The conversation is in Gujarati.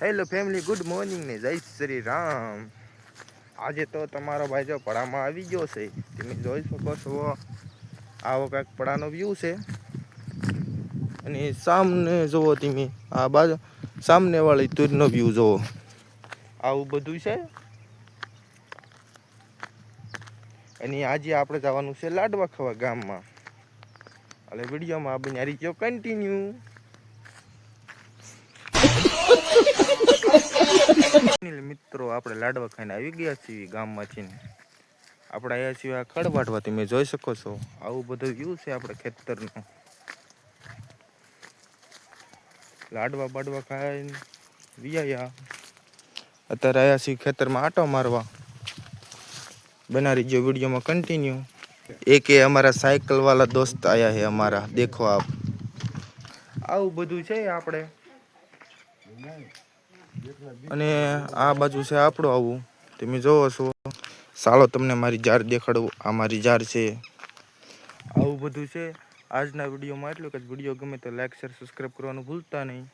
હેલો ફેમિલી ગુડ મોર્નિંગ ને. જય શ્રી રામ. આજે તો તમારો ભાઈ જો પડામાં આવી ગયો છે. તમે જોઈ શકો છો. આવો કાંઈક પડાનો વ્યૂ છે. અને સામને જુઓ તમે. આ બાજુ સામને વાળી તુરનો વ્યૂ જુઓ. આવું બધું છે. અને આજે આપણે જવાનું છે લાડવા ખાવા ગામમાં. એટલે વિડીયોમાં આપણે બની ગયો કન્ટિન્યુ મિત્રો, આપણે લાડવા ખાઈને આવી ગયા છીએ ગામમાં ગામમાંથી આપણે આવ્યા છીએ આ વાટવા તમે જોઈ શકો છો. આવું બધું વ્યૂ છે આપણે ખેતરનું. લાડવા બાડવા ખાઈને વિયા અત્યારે આવ્યા છીએ ખેતરમાં આટો મારવા. બનારી જો વિડીયોમાં કન્ટિન્યુ એક એ અમારા સાયકલ વાળા દોસ્ત આયા છે અમારા, દેખો આપ. આવું બધું છે આપણે. અને આ બાજુ છે આપણું આવું. તમે જોવો છો. સાલો તમને મારી જાર દેખાડવું. આ મારી જાર છે. આવું બધું છે. આજના વિડીયોમાં એટલું કે વીડિયો ગમે તો લાઈક શેર સબસ્ક્રાઈબ કરવાનું ભૂલતા નહીં.